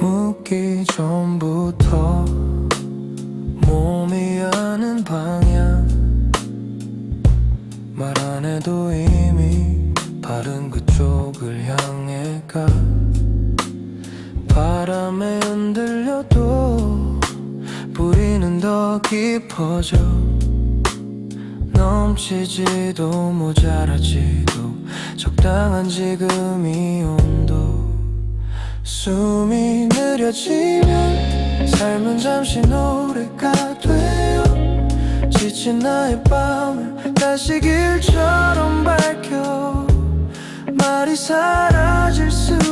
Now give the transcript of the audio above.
묻기 전부터 몸이 아는 방향. 말 안 해도 이미 바른 그쪽을 향해 가. 바람에 흔들려도 뿌리는 더 깊어져 넘치지도 모자라지도 적당한 지금이 온도 숨이 느려지면 삶은 잠시 노래가 돼요. 지친 나의 밤을 다시 길처럼 밝혀 말이 사라질수록 너의